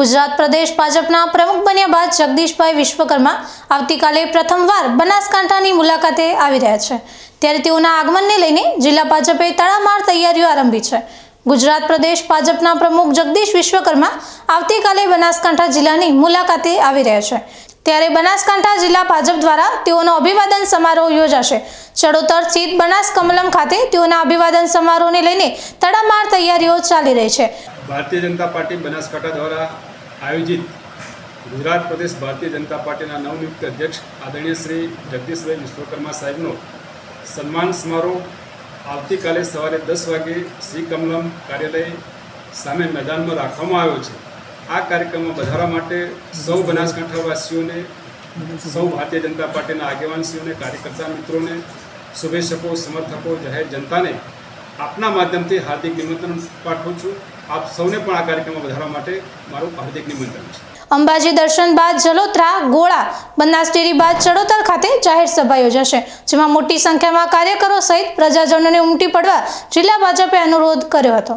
ગુજરાત પ્રદેશ ભાજપના પ્રમુખ બન્યા બાદ જગદીશભાઈ વિશ્વકર્મા આવતીકાલે પ્રથમવાર બનાસકાંઠાની મુલાકાતે આવી રહ્યા છે. ત્યારે તેઓના આગમનને લઈને જિલ્લા ભાજપે તડામાર તૈયારીઓ આરંભી છે. ગુજરાત પ્રદેશ ભાજપના પ્રમુખ જગદીશ વિશ્વકર્મા આવતીકાલે બનાસકાંઠા જિલ્લાની મુલાકાતે આવી રહ્યા છે. ત્યારે બનાસકાંઠા જિલ્લા ભાજપ દ્વારા તેઓનો અભિવાદન સમારોહ યોજાશે. ચડોતર સ્થિત બનાસ કમલમ ખાતે તેઓના અભિવાદન સમારોહને લઈને તડામાર તૈયારીઓ ચાલી રહી છે. ભારતીય જનતા પાર્ટી બનાસકાંઠા દ્વારા આયોજિત ગુજરાત પ્રદેશ ભારતીય જનતા પાર્ટીના નવનિયુક્ત અધ્યક્ષ આદરણીય શ્રી જગદીશભાઈ વિશ્વકર્મા સાહેબનો સન્માન સમારોહ આવતીકાલે સવારે દસ વાગે શ્રી કમલમ કાર્યાલય સામે મેદાનમાં રાખવામાં આવ્યો છે. આ કાર્યક્રમમાં વધારવા માટે સૌ બનાસકાંઠાવાસીઓને, સૌ ભારતીય જનતા પાર્ટીના આગેવાનશ્રીઓને, કાર્યકર્તા મિત્રોને, શુભેચ્છકો, સમર્થકો, જાહેર જનતાને આપના માધ્યમથી હાર્દિક નિમંત્રણ પાઠવું છું. આપ સૌને પણ આ કાર્યક્રમમાં વધારવા માટે મારું હાર્દિક નિમંત્રણ છે. અંબાજી દર્શન બાદ જલોત્રા, ગોળા બનાસ ડેરી બાદ ચડોતર ખાતે જાહેર સભા યોજાશે, જેમાં મોટી સંખ્યામાં કાર્યકરો સહિત પ્રજાજનોને ઉમટી પડવા જિલ્લા ભાજપે અનુરોધ કર્યો હતો.